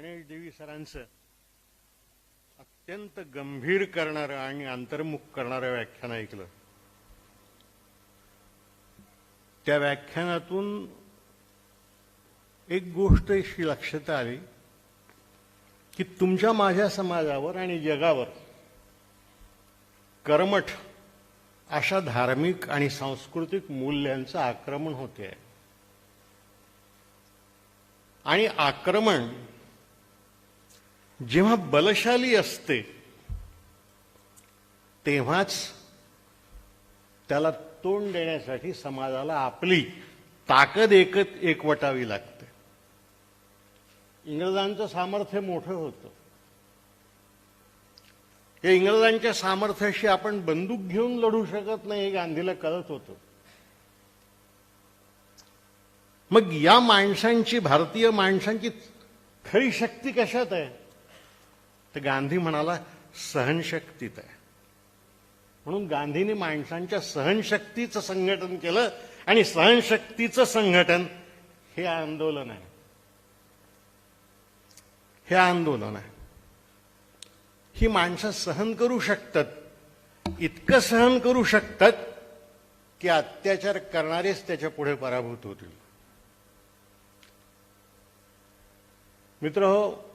गणेश देवी सरांचं अत्यंत गंभीर करणारं आणि अंतर्मुख करणारं व्याख्यान ऐकलं. त्या व्याख्यानातून एक गोष्ट अशी लक्षात आली की तुमच्या माझ्या समाजावर आणि जगावर कर्मठ अशा धार्मिक आणि सांस्कृतिक मूल्यांचं आक्रमण होते आहे आणि आक्रमण जेव्हा बलशाली असते तेव्हाच त्याला तोंड देण्यासाठी समाजाला आपली ताकद एकत एकवटावी लागते. इंग्रजांचं सामर्थ्य मोठं होतं. या इंग्रजांच्या सामर्थ्याशी आपण बंदूक घेऊन लढू शकत नाही हे गांधीला कळत होतं. मग या माणसांची भारतीय माणसांची खरी शक्ती कशात आहे? तर गांधी म्हणाला सहनशक्तीत आहे. म्हणून गांधीने माणसांच्या सहनशक्तीचं संघटन केलं आणि सहनशक्तीचं संघटन हे आंदोलन आहे. हे आंदोलन आहे. ही माणसं सहन करू शकतात इतकं सहन करू शकतात की अत्याचार करणारेच त्याच्या पुढे पराभूत होतील. मित्र हो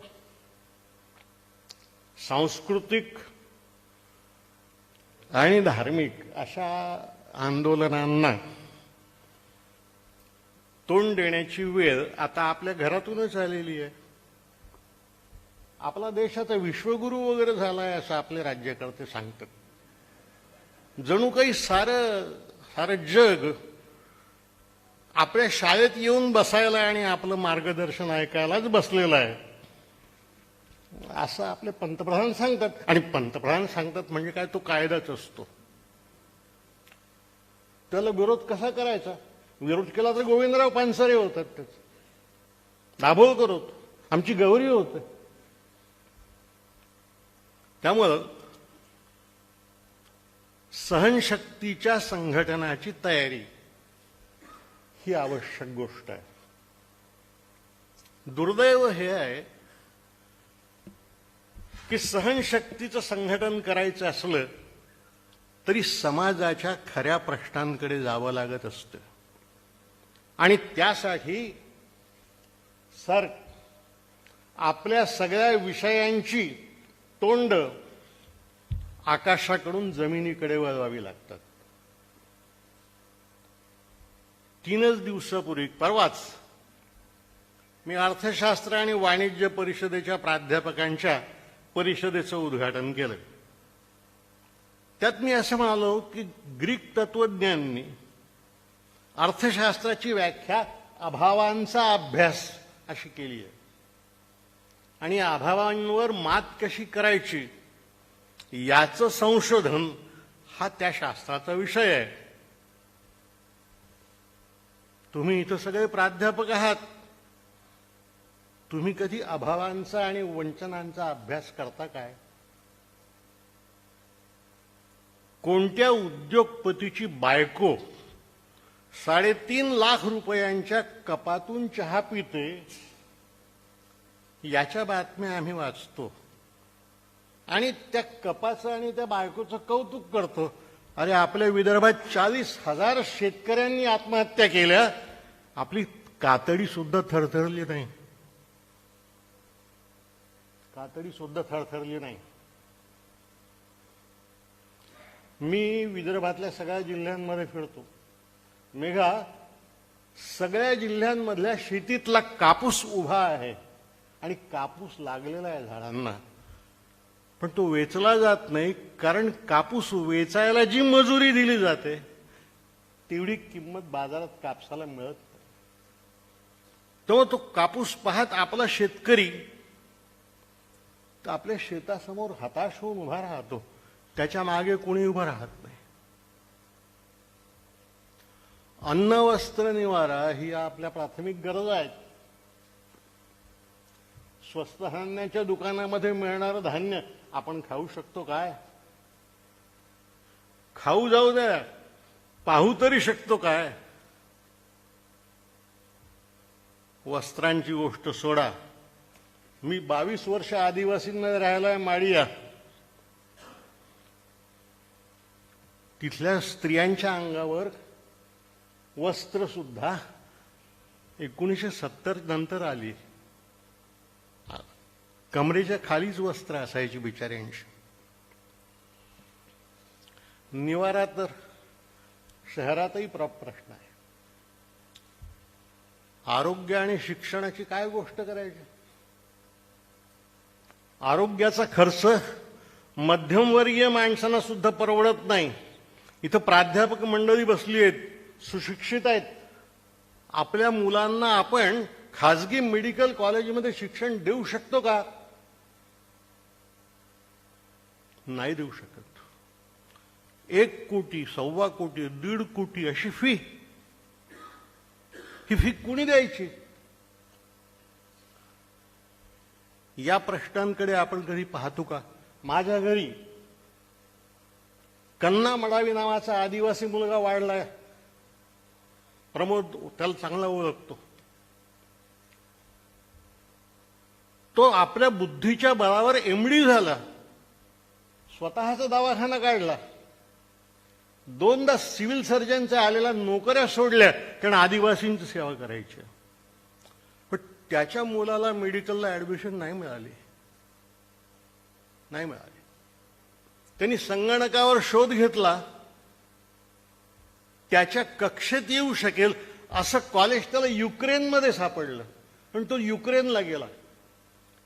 सांस्कृतिक आणि धार्मिक अशा आंदोलनांना तोंड देण्याची वेळ आता आपल्या घरातूनच आलेली आहे. आपला देश आता विश्वगुरू वगैरे झालाय असं आपले राज्यकर्ते सांगतात. जणू काही सारं सारं जग आपल्या शाळेत येऊन बसायला आणि आपलं मार्गदर्शन ऐकायलाच बसलेलं आहे. असं आपले पंतप्रधान सांगतात. आणि पंतप्रधान सांगतात म्हणजे काय? तो कायदाच असतो. त्याला विरोध कसा करायचा? विरोध केला तर गोविंदराव पानसरे होतात त्याच. दाभोळकर होत. आमची गौरी होत. त्यामुळं सहनशक्तीच्या संघटनाची तयारी ही आवश्यक गोष्ट आहे. दुर्दैव हे आहे की सहनशक्तीचं संघटन करायचं असलं तरी समाजाच्या खऱ्या प्रश्नांकडे जावं लागत असतं. आणि त्यासाठी सर आपल्या सगळ्या विषयांची तोंड आकाशाकडून जमिनीकडे वळवावी लागतात. तीनच दिवसापूर्वी परवाच मी अर्थशास्त्र आणि वाणिज्य परिषदेच्या प्राध्यापकांच्या परिषदेचं उद्घाटन केलं. त्यात मी असं म्हणालो की ग्रीक तत्वज्ञांनी अर्थशास्त्राची व्याख्या अभावांचा अभ्यास अशी केली आहे. आणि अभावांवर मात कशी करायची याचं संशोधन हा त्या शास्त्राचा विषय आहे. तुम्ही इथं सगळे प्राध्यापक आहात. तुम्ही कधी अभावांचा आणि वंचनांचा अभ्यास करता काय? कोणत्या उद्योगपतीची बायको साडेतीन लाख रुपयांच्या कपातून चहा पिते? याच्या बातम्या आम्ही वाचतो. आणि त्या कपाचं आणि त्या बायकोचं कौतुक करतो. अरे आपल्या विदर्भात चाळीस हजार शेतकऱ्यांनी आत्महत्या केल्या. आपली कातडी सुद्धा थरथरली नाही. कातडी सुद्धा थरथरली नाही. मी विदर्भातल्या सगळ्या जिल्ह्यांमध्ये फिरतो. मेघा सगळ्या जिल्ह्यांमधल्या शेतीतला कापूस उभा आहे आणि कापूस लागलेला आहे झाडांना. पण तो वेचला जात नाही कारण कापूस वेचायला जी मजुरी दिली जाते तेवढी किंमत बाजारात कापसाला मिळत नाही. तेव्हा तो कापूस पाहत आपला शेतकरी तर आपल्या शेतासमोर हताश होऊन उभा राहतो. त्याच्यामागे कोणी उभं राहत नाही. अन्न वस्त्र निवारा ही आपल्या प्राथमिक गरज आहेत. स्वस्त धान्याच्या दुकानामध्ये मिळणारं धान्य आपण खाऊ शकतो काय? खाऊ जाऊ द्या. पाहू तरी शकतो काय? वस्त्रांची गोष्ट सोडा. मी बावीस वर्ष आदिवासींना राहिलोय माडिया. तिथल्या स्त्रियांच्या अंगावर वस्त्र सुद्धा एकोणीसशे सत्तर नंतर आली. कमरेच्या खालीच वस्त्र असायची बिचाऱ्यांची. निवारा तर शहरातही प्र प्रश्न आहे. आरोग्य आणि शिक्षणाची काय गोष्ट करायची? आरोग्याचा खर्च मध्यमवर्गीय माणसांना सुद्धा परवडत नाही. इथं प्राध्यापक मंडळी बसली आहेत सुशिक्षित आहेत. आपल्या मुलांना आपण खाजगी मेडिकल कॉलेजमध्ये शिक्षण देऊ शकतो का? नाही देऊ शकत. एक कोटी सव्वा कोटी दीड कोटी अशी फी ही फी कुणी द्यायची? या प्रश्नांकडे आपण कधी पाहतो का? माझ्या घरी कन्ना मडावी नावाचा आदिवासी मुलगा वाढलाय. प्रमोद त्याला चांगला ओळखतो. तो आपल्या बुद्धीच्या बळावर एमडी झाला. स्वतःचा दवाखाना काढला. दोनदा सिव्हिल सर्जनचा आलेल्या नोकऱ्या सोडल्या. कारण आदिवासींची सेवा करायची. त्याच्या मुलाला मेडिकलला ऍडमिशन नाही मिळाली. नाही मिळाली. त्यांनी संगणकावर शोध घेतला. त्याच्या कक्षेत येऊ शकेल असं कॉलेज त्याला युक्रेनमध्ये सापडलं. पण तो युक्रेनला गेला.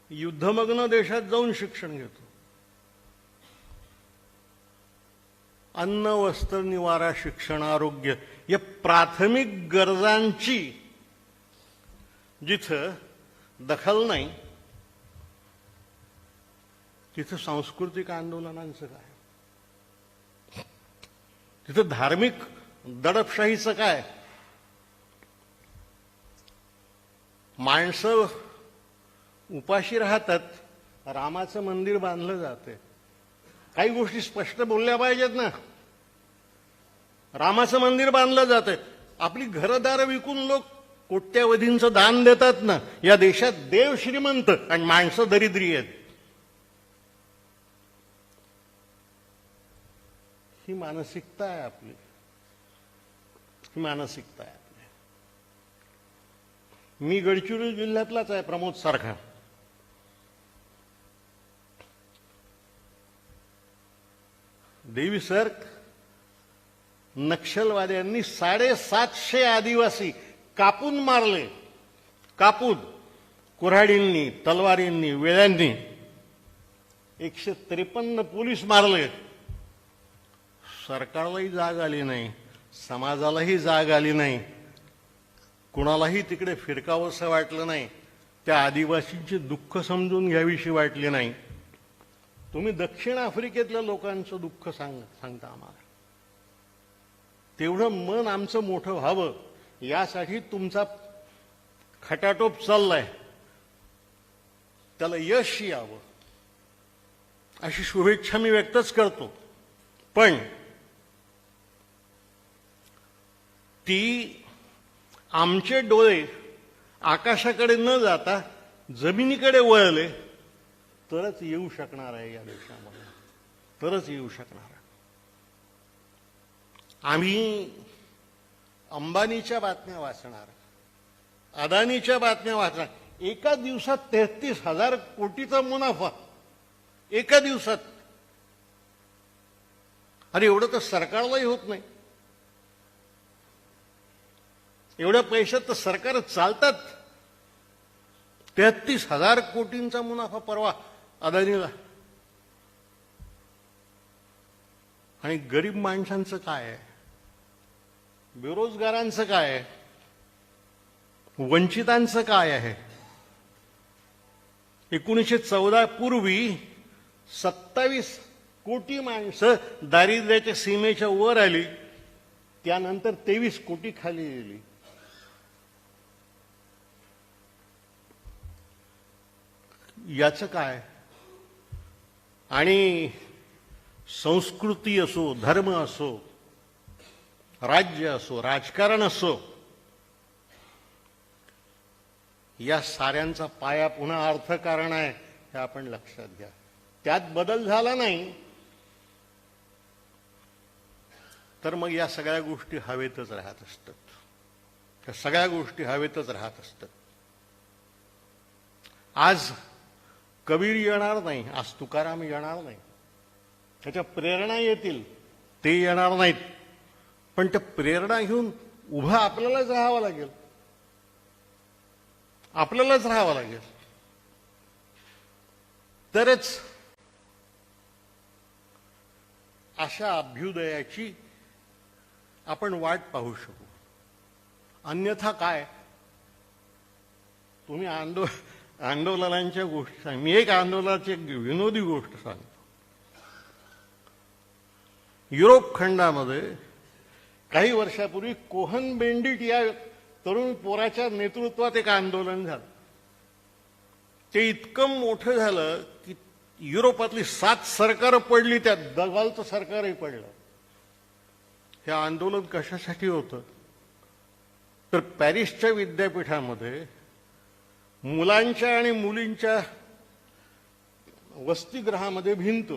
युद्धमग्न देशात जाऊन शिक्षण घेतो. अन्न वस्त्र निवारा शिक्षण आरोग्य या प्राथमिक गरजांची जिथं दखल नाही तिथं सांस्कृतिक आंदोलनांचं काय? तिथं धार्मिक दडपशाहीचं काय? माणसं उपाशी राहतात रामाचं मंदिर बांधलं जाते काही गोष्टी स्पष्ट बोलल्या पाहिजेत ना. रामाचं मंदिर बांधलं जातंय. आपली घरदार विकून लोक कोट्यावधींचं दान देतात ना या देशात देव श्रीमंत आणि माणसं दरिद्री आहेत. ही मानसिकता आहे आपली. ही मानसिकता आहे आपली. मी गडचिरोली जिल्ह्यातलाच आहे प्रमोद सारखा. देवी सर नक्षलवाद्यांनी साडेसातशे आदिवासी कापून मारले. कापून. कुऱ्हाडींनी तलवारींनी वेळ्यांनी एकशे त्रेपन्न पोलीस मारले. सरकारलाही जाग आली नाही समाजालाही जाग आली नाही. कुणालाही तिकडे फिरकावंसं वाटलं नाही. त्या आदिवासींची दुःख समजून घ्यावीशी वाटली नाही. तुम्ही दक्षिण आफ्रिकेतल्या लोकांचं दुःख सांग सांगता आम्हाला. तेवढं मन आमचं मोठं व्हावं. यासाठी तुमचा खटाटोप चाललाय. त्याला यश यावं. अशी शुभेच्छा मी व्यक्तच करतो. पण ती आमचे डोळे आकाशाकडे न जाता जमिनीकडे वळले तरच येऊ शकणार आहे या देशामध्ये. तरच येऊ शकणार आहे. आम्ही अंबानीच्या बातम्या वाचणार अदानीच्या बातम्या वाचणार. एका दिवसात तेहतीस हजार कोटीचा मुनाफा. एका दिवसात. अरे एवढं तर सरकारलाही होत नाही. एवढ्या पैशात तर सरकार चालतात. तेहतीस हजार कोटींचा मुनाफा परवा अदानीला. आणि गरीब माणसांचं काय आहे? बेरोजगारांचं काय आहे? वंचितांचं काय आहे? एकोणीसशे चौदा पूर्वी सत्तावीस कोटी माणसं दारिद्र्याच्या सीमेच्या वर आली. त्यानंतर तेवीस कोटी खाली गेली. याचं काय? आणि संस्कृती असो धर्म असो राज्य असो राजकारण असो या साऱ्यांचा पाया पुन्हा अर्थकारण आहे हे आपण लक्षात घ्या. त्यात बदल झाला नाही. तर मग या सगळ्या गोष्टी हवेतच राहत असतात. त्या सगळ्या गोष्टी हवेतच राहत असतात. आज कबीर येणार नाही आज तुकाराम येणार नाही. त्याच्या प्रेरणा येतील ते येणार नाहीत. पण त्या प्रेरणा घेऊन उभं आपल्यालाच राहावं लागेल. आपल्यालाच राहावं लागेल. तरच अशा अभ्युदयाची आपण वाट पाहू शकू. अन्यथा काय? तुम्ही आंदो आंदोलनांच्या गोष्टी सांग मी एक आंदोलनाची एक विनोदी गोष्ट सांगतो. युरोप खंडामध्ये काही वर्षापूर्वी कोहन बेंडिट या तरुण पोराच्या नेतृत्वात एक आंदोलन झालं. ते इतकं मोठं झालं की युरोपातली सात सरकार पडली त्यात दगालचं सरकारही पडलं. हे आंदोलन कशासाठी होतं? तर पॅरिसच्या विद्यापीठामध्ये मुलांच्या आणि मुलींच्या वसतिगृहामध्ये भिंत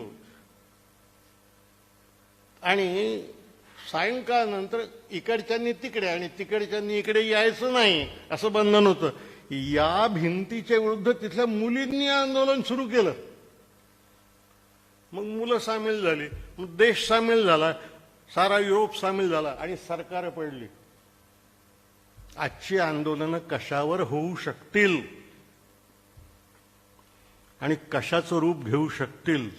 आणि सायंकाळनंतर इकडच्यांनी तिकडे आणि तिकडच्यांनी इकडे यायचं नाही असं बंधन होतं. या भिंतीच्या विरुद्ध तिथल्या मुलींनी आंदोलन सुरू केलं. मग मुलं सामील झाली मग देश सामील झाला सारा युरोप सामील झाला आणि सरकार पडली. आजची आंदोलनं कशावर होऊ शकतील? आणि कशाचं रूप घेऊ शकतील?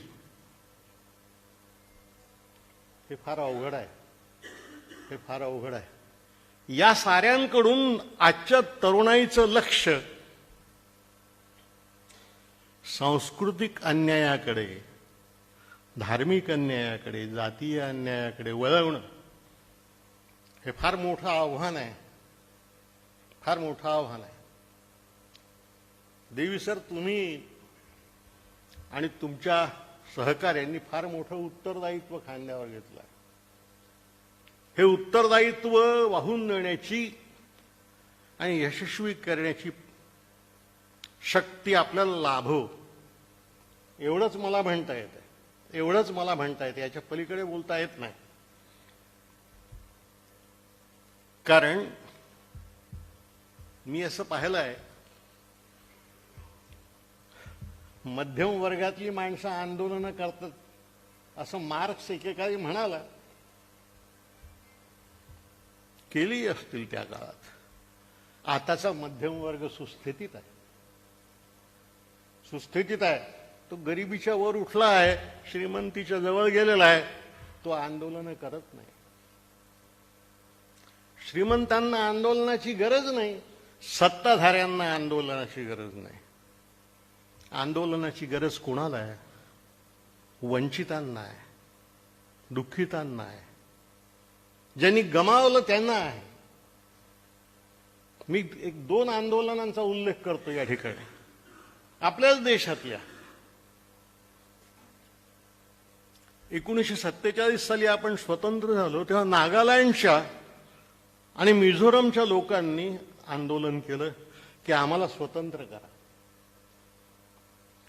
हे फार अवघड आहे. हे फार अवघड आहे. या साऱ्यांकडून आजच्या तरुणाईचं लक्ष सांस्कृतिक अन्यायाकडे धार्मिक अन्यायाकडे जातीय अन्यायाकडे वळवणं हे फार मोठं आव्हान आहे. फार मोठं आव्हान आहे. देवी सर तुम्ही आणि तुमच्या सहकार्यांनी फार मोठं उत्तरदायित्व खांद्यावर घेतलं हे उत्तरदायित्व वाहून नेण्याची आणि यशस्वी करण्याची शक्ती आपल्याला लाभो. एवढंच मला म्हणता येतं एवढंच मला म्हणता येत याच्या पलीकडे बोलता येत नाही. कारण मी असं पाहिलं आहे मध्यम वर्गातली माणसं आंदोलनं करतात असं मार्क्स एकेकाळी म्हणाला केली असतील त्या काळात. आताचा मध्यम वर्ग सुस्थितीत आहे. सुस्थितीत आहे. तो गरिबीच्या वर उठला आहे श्रीमंतीच्या जवळ गेलेला आहे तो आंदोलन करत नाही. श्रीमंतांना आंदोलनाची गरज नाही सत्ताधाऱ्यांना आंदोलनाची गरज नाही. आंदोलनाची गरज कोणाला आहे? वंचितांना आहे दुःखितांना आहे ज्यांनी गमावलं त्यांना आहे. मी एक दोन आंदोलनांचा उल्लेख करतो या ठिकाणी. आपल्याच देशातल्या. एकोणीसशे सत्तेचाळीस साली आपण स्वतंत्र झालो तेव्हा नागालँडच्या आणि मिझोरमच्या लोकांनी आंदोलन केलं की आम्हाला स्वतंत्र करा.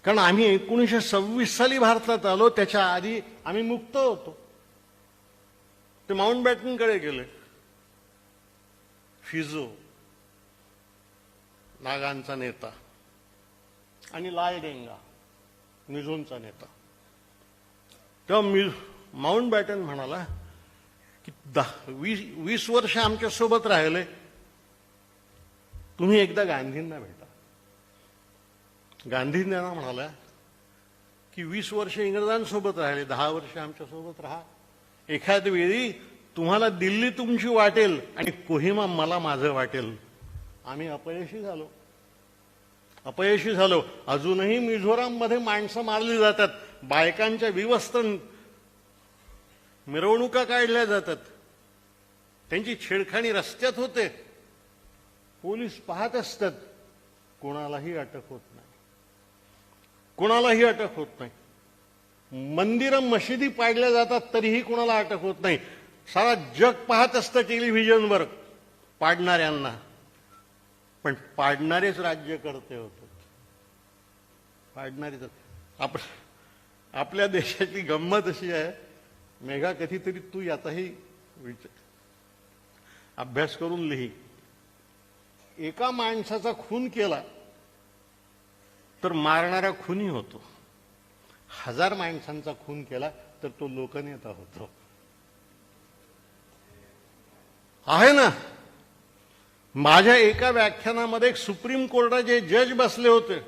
कारण आम्ही एकोणीसशे सव्वीस साली भारतात आलो त्याच्या आधी आम्ही मुक्त होतो. ते माउंट बॅटनकडे गेले. फिजो नागांचा नेता आणि लालडेंगा मिझोनचा नेता. तेव्हा मी माउंट बॅटन म्हणाला की दहा वीस वीस वर्ष आमच्यासोबत राहिले. तुम्ही एकदा गांधींना भेटा. गांधींना म्हणाला की वीस वर्ष इंग्रजांसोबत राहिले दहा वर्ष आमच्यासोबत राहा. एखाद वेळी तुम्हाला दिल्ली तुमची वाटेल आणि कोहिमा मला माझं वाटेल. आम्ही अपयशी झालो. अपयशी झालो. अजूनही मिझोराममध्ये माणसं मारली जातात. बायकांच्या विवस्तन मिरवणुका काढल्या जातात. त्यांची छेडखाणी रस्त्यात होते. पोलीस पाहत असतात. कोणालाही अटक होत नाही. कोणालाही अटक होत नाही. मंदिरं मशिदी पाडल्या जातात तरीही कोणाला अटक होत नाही. सारा जग पाहत असतं टेलिव्हिजनवर पाडणाऱ्यांना. पण पाडणारेच राज्य करते होते. पाडणारेच. आप आपल्या देशाची गंमत अशी आहे मेघा कधीतरी तू याचाही विचार अभ्यास करून लिही. एका माणसाचा खून केला तर मारणारा खुनी होतो. हजार माणसांचा खून केला तर तो लोकनेता होतो. आहे ना? माझ्या एका व्याख्यानामध्ये एक सुप्रीम कोर्टाचे जज बसले होते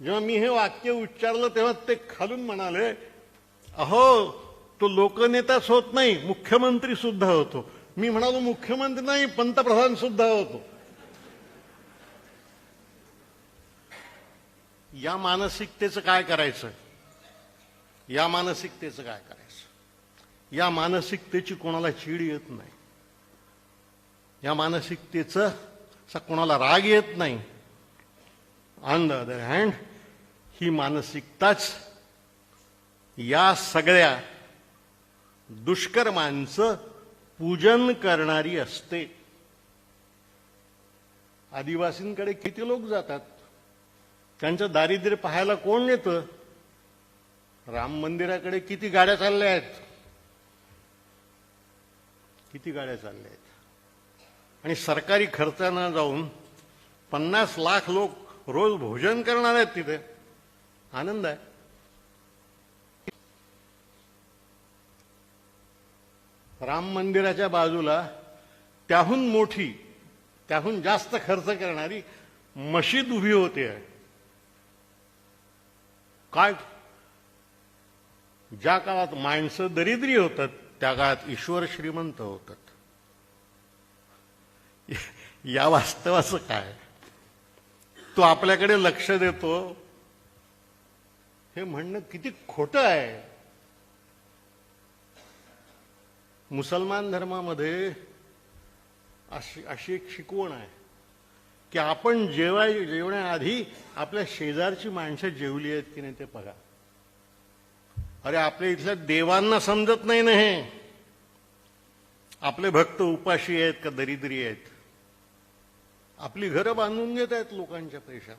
जेव्हा मी हे वाक्य उच्चारलं तेव्हा ते खालून म्हणाले अहो तो लोकनेताच होत नाही मुख्यमंत्री सुद्धा होतो. मी म्हणालो मुख्यमंत्री नाही पंतप्रधान सुद्धा होतो. या मानसिकतेचं काय करायचं? या मानसिकतेचं काय करायचं? या मानसिकतेची कोणाला चीड येत नाही. या मानसिकतेचं कोणाला राग येत नाही. ऑन द अदर हँड ही मानसिकताच या सगळ्या दुष्कर्मांचं पूजन करणारी असते. आदिवासींकडे किती लोक जातात? त्यांचं दारिद्र्य पाहायला कोण येतं राम मंदिराकडे किती गाड्या चालल्या आहेत? किती गाड्या चालल्या आहेत? आणि सरकारी खर्चानं जाऊन पन्नास लाख लोक रोज भोजन करणार आहेत तिथे. आनंद आहे. राम मंदिराच्या बाजूला त्याहून मोठी त्याहून जास्त खर्च करणारी मशीद उभी होते. आहे आज ज्या काळात माणसं दरिद्री होतात त्या काळात ईश्वर श्रीमंत होतात. या वास्तवाचं काय? तो आपल्याकडे लक्ष देतो. हे म्हणणं किती खोटं आहे. मुसलमान धर्मामध्ये अशी अशी एक शिकवण आहे. की आपण जेवाय जेवण्याआधी आपल्या शेजारची माणसं जेवली आहेत की नाही ते बघा. अरे आपल्या इथल्या देवांना समजत नाही ना हे. आपले भक्त उपाशी आहेत का दरिद्री आहेत? आपली घरं बांधून घेत आहेत लोकांच्या पैशात.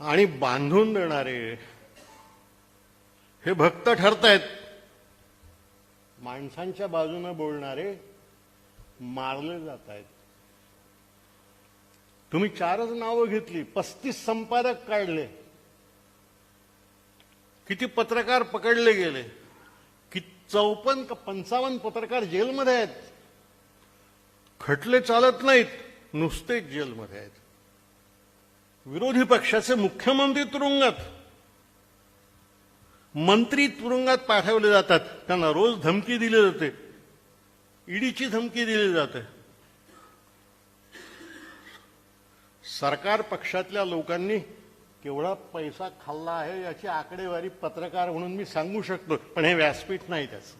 आणि बांधून देणारे हे भक्त ठरतायत. माणसांच्या बाजूने बोलणारे मारले जात आहेत तुम्ही चारच नावं घेतली पस्तीस संपादक काढले. किती पत्रकार पकडले गेले? कि चौपन्न का पंचावन्न पत्रकार जेलमध्ये आहेत? खटले चालत नाहीत नुसतेच जेलमध्ये आहेत. विरोधी पक्षाचे मुख्यमंत्री तुरुंगात. मंत्री तुरुंगात पाठवले जातात त्यांना रोज धमकी दिली जाते. ईडीची धमकी दिली जाते. सरकार पक्षातल्या लोकांनी केवढा पैसा खाल्ला आहे याची आकडेवारी पत्रकार म्हणून मी सांगू शकतो पण हे व्यासपीठ नाही त्याचं.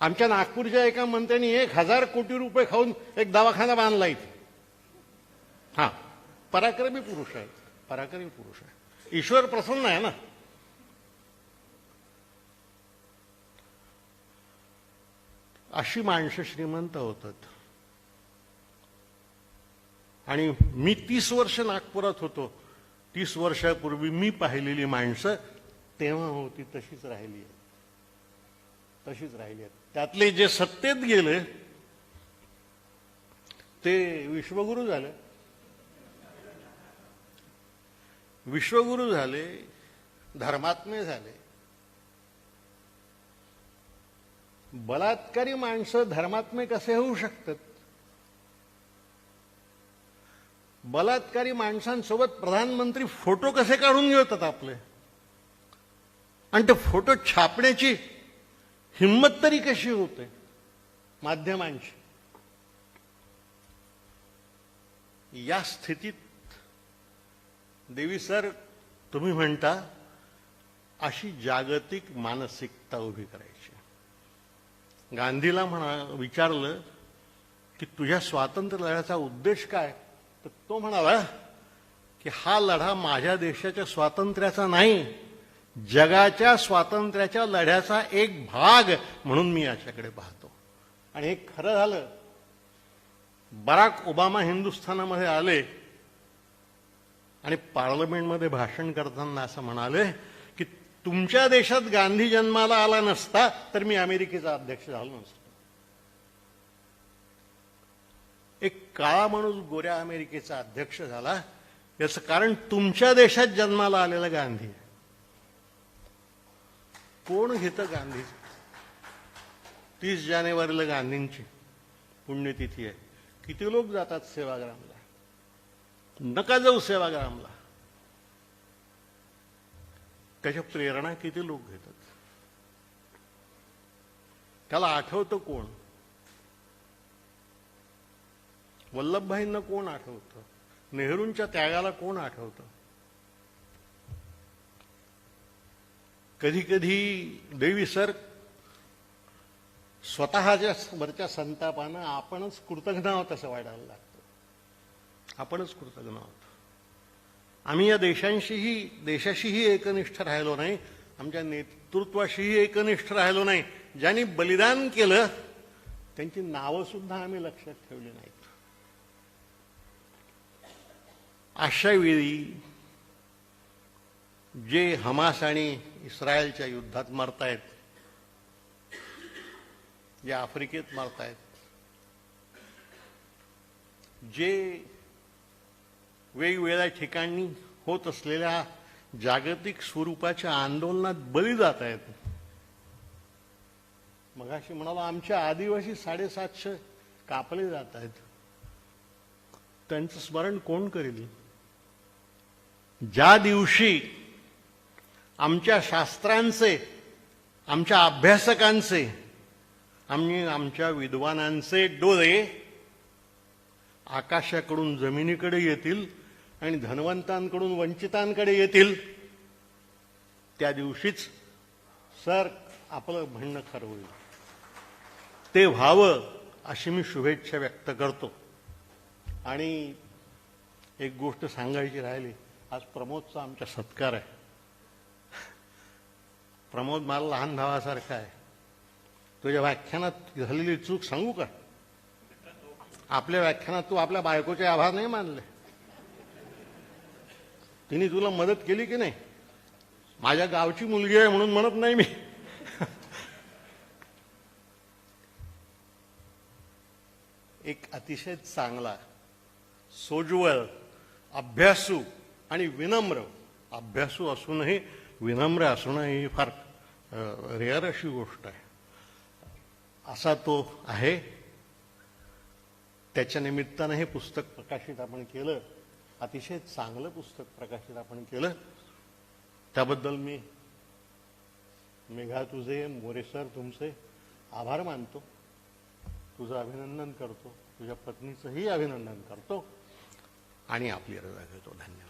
आमच्या नागपूरच्या एका मंत्र्यांनी एक हजार कोटी रुपये खाऊन एक दवाखाना बांधला इथे. हा पराक्रमी पुरुष आहे पराक्रमी पुरुष आहे ईश्वर प्रसन्न आहे ना? अशी माणसं श्रीमंत होतात. आणि मी तीस वर्ष नागपुरात होतो. तीस वर्षापूर्वी मी पाहिलेली माणसं तेव्हा होती तशीच राहिली आहेत. तशीच राहिली आहेत. त्यातले जे सत्तेत गेले ते विश्वगुरु झाले. विश्वगुरु झाले धर्मात्मे झाले. बलात्कारी माणसं धर्मात्मे कसे होऊ शकतात? बलात्कारी माणसांसोबत प्रधानमंत्री फोटो कसे काढून घेतात आपले? आणि ते फोटो छापण्याची हिंमत तरी कशी होते माध्यमांची? या स्थितीत देवी सर तुम्ही म्हणता अशी जागतिक मानसिकता उभी करायची. गांधीला म्हणा विचारलं की तुझ्या स्वातंत्र्य लढ्याचा उद्देश काय? तर तो म्हणाला की हा लढा माझ्या देशाच्या स्वातंत्र्याचा नाही जगाच्या स्वातंत्र्याच्या लढ्याचा एक भाग म्हणून मी याच्याकडे पाहतो. आणि हे खरं झालं. बराक ओबामा हिंदुस्थानामध्ये आले आणि पार्लमेंटमध्ये भाषण करताना असं म्हणाले तुमच्या देशात गांधी जन्माला आला नसता तर मी अमेरिकेचा अध्यक्ष झालो नसतो. एक काळा माणूस गोऱ्या अमेरिकेचा अध्यक्ष झाला याचं कारण तुमच्या देशात जन्माला आलेला गांधी कोण घेतं गांधी तीस जानेवारीला गांधींची पुण्यतिथी आहे. किती लोक जातात सेवाग्रामला? नका जाऊ सेवाग्रामला. त्याच्या प्रेरणा किती लोक घेतात? त्याला आठवतं कोण? वल्लभभाईंना कोण आठवतं? नेहरूंच्या त्यागाला कोण आठवतं? कधी कधी देवी सर स्वतःच्या वरच्या संतापानं आपणच कृतज्ञ आहोत असं वाटायला लागतं. आपणच कृतज्ञ आहोत. आम्ही या देशांशीही देशाशीही एकनिष्ठ राहिलो नाही आमच्या नेतृत्वाशीही एकनिष्ठ राहिलो नाही. ज्यांनी बलिदान केलं त्यांची नावं सुद्धा आम्ही लक्षात ठेवली नाहीत. अशा वेळी जे हमास आणि इस्रायलच्या युद्धात मरतायत जे आफ्रिकेत मरतायत जे वेगवेगळ्या ठिकाणी होत असलेल्या जागतिक स्वरूपाच्या आंदोलनात बळी जात आहेत मगाशी म्हणाला आमच्या आदिवासी साडेसातशे कापले जात आहेत. त्यांचं स्मरण कोण करेल? ज्या दिवशी आमच्या शास्त्रांचे आमच्या अभ्यासकांचे आम्ही आमच्या विद्वानांचे डोळे आकाशाकडून जमिनीकडे येतील आणि धनवंतांकडून वंचितांकडे येतील त्या दिवशीच सर आपलं म्हणणं खरं होईल. ते व्हावं अशी मी शुभेच्छा व्यक्त करतो. आणि एक गोष्ट सांगायची राहिली आज प्रमोदचा आमचा सत्कार आहे. प्रमोद मला लहान भावासारखा आहे. तुझ्या व्याख्यानात झालेली चूक सांगू का? आपल्या व्याख्यानात तू आपल्या बायकोचे आभार नाही मानले. तिने तुला मदत केली की नाही? माझ्या गावची मुलगी आहे म्हणून म्हणत नाही मी. एक अतिशय चांगला सोज्वळ अभ्यासू आणि विनम्र अभ्यासू असूनही विनम्र असणं ही फार रेअर अशी गोष्ट आहे. असा तो आहे. त्याच्या निमित्तानं हे पुस्तक प्रकाशित आपण केलं. अतिशय चांगलं पुस्तक प्रकाशित आपण केलं. त्याबद्दल मी मेघा तुझे मोरेसर तुमचे आभार मानतो. तुझं अभिनंदन करतो. तुझ्या पत्नीचंही अभिनंदन करतो. आणि आपली रजा घेतो. धन्यवाद.